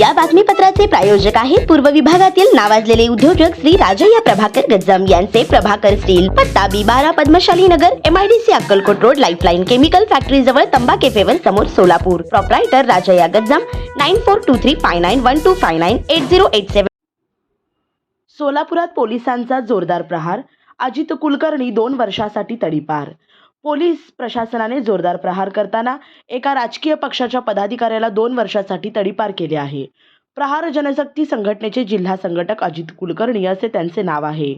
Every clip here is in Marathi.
या बातमीपत्राचे प्रायोजक आहेत पूर्व विभागातील नावाजलेले उद्योजक श्री राजय्या प्रभाकर गज्जम यांचे प्रभाकर स्टील पत्ता बी बारा Padmashali Nagar MIDC Akkalkot road Lifeline chemical factory जवळ तंबा केफेवर समोर Solapur. Proprietor Rajayya Gajjam nine four two three five nine one two five nine eight zero eight seven सोलापुरात पोलिसांचा जोरदार प्रहार अजित कुलकर्णी दोन वर्षासाठी तडीपार. पोलीस प्रशासनाने जोरदार प्रहार करताना एका राजकीय पक्षाच्या पदाधिकाऱ्याला दोन वर्षासाठी तडीपार केले आहे. प्रहार जनशक्ती संघटनेचे जिल्हा संघटक अजित कुलकर्णी असे त्यांचे नाव आहे.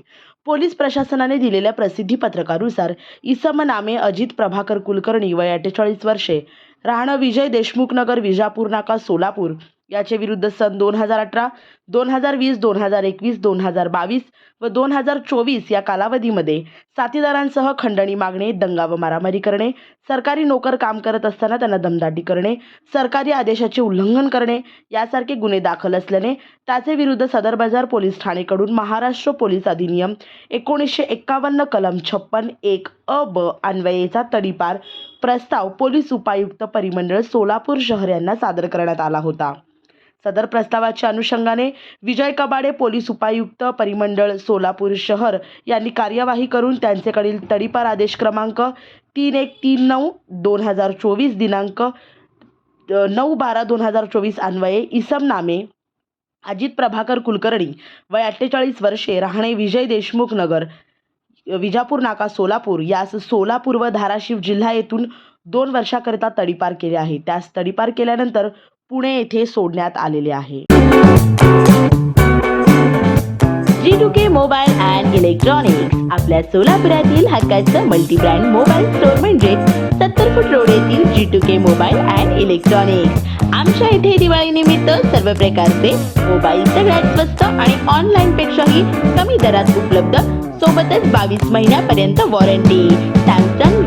पोलीस प्रशासनाने दिलेल्या प्रसिद्धी पत्रकानुसार इसम नामे अजित प्रभाकर कुलकर्णी वय अठ्ठेचाळीस वर्षे राहणं विजय देशमुख नगर विजापूर नाका सोलापूर याचे विरुद्ध सन दोन हजार अठरा दोन हजार वीस दोन हजार एकवीस दोन हजार बावीस व दोन हजार चोवीस या कालावधीमध्ये साथीदारांसह खंडणी मागणे दंगा व मारामारी करणे सरकारी नोकर काम करत असताना त्यांना दमदाटी करणे सरकारी आदेशाचे उल्लंघन करणे यासारखे गुन्हे दाखल असल्याने त्याचे विरुद्ध सदर बाजार पोलीस ठाणेकडून महाराष्ट्र पोलीस अधिनियम एकोणीसशे एक्कावन्न कलम छप्पन एक अ ब अन्वयेचा तडीपार प्रस्ताव पोलीस उपायुक्त परिमंडळ सोलापूर शहर यांना सादर करण्यात आला होता. सदर प्रस्तावाच्या अनुषंगाने विजय कबाडे पोलीस उपायुक्त परिमंडळ सोलापूर शहर यांनी कार्यवाही करून त्यांचेकडील तडीपार आदेश क्रमांक तीन एक तीन नऊ दोन हजार चोवीस दिनांक नऊ बारा दोन हजार चोवीस अन्वये इसम नामे. अजित प्रभाकर कुलकर्णी वय अठ्ठेचाळीस वर्षे राहणे विजय देशमुख नगर विजापूर नाका सोलापूर. यास सोलापूर व धाराशिव जिल्हा येथून दोन वर्षाकरिता तडीपार केले आहे. त्यास तडीपार केल्यानंतर पुणे येथे सोडण्यात आलेले आहे. G K mobile and electronics. आपल्या सोलापुरातील हक्काचं मल्टी ब्रँड मोबाईल स्टोअर म्हणजे सत्तर फूट रोड येथील G two K mobile and electronics. आमच्या इथे दिवाळी निमित्त सर्व प्रकारचे मोबाईल सगळ्यात स्वस्त आणि ऑनलाईन पेक्षाही कमी दरात उपलब्ध सोबतच बावीस महिन्यापर्यंत warranty Samsung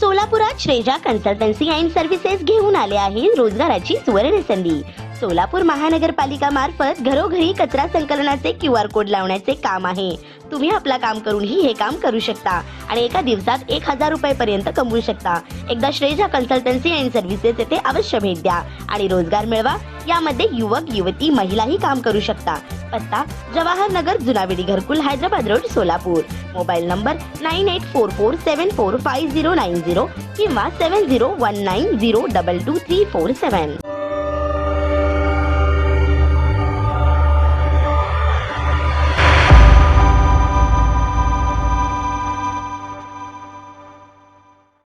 सोलापुरात श्रेजा कन्सल्टन्सी अँड सर्व्हिसेस घेऊन आले आहे रोजगाराची सुवर्ण संधी सोलापूर महानगरपालिका मार्फत घरोघरी कचरा संकलनाचे क्यू आर कोड लावण्याचे काम आहे. तुम्ही आपला काम करूनही हे काम करू शकता आणि एका दिवसात एक हजार रुपये कमवू शकता. एकदा श्रेजा कन्सल्टन्सी अँड सर्व्हिसेस येथे अवश्य भेट द्या आणि रोजगार मिळवा. यामध्ये युवक युवती महिलाही काम करू शकता. पत्ता जवाहर नगर जुनावेडी घरकुल Hyderabad road Solapur. Mobile number nine eight four four seven four five zero nine zero किंवा seven zero one nine zero double two three four seven.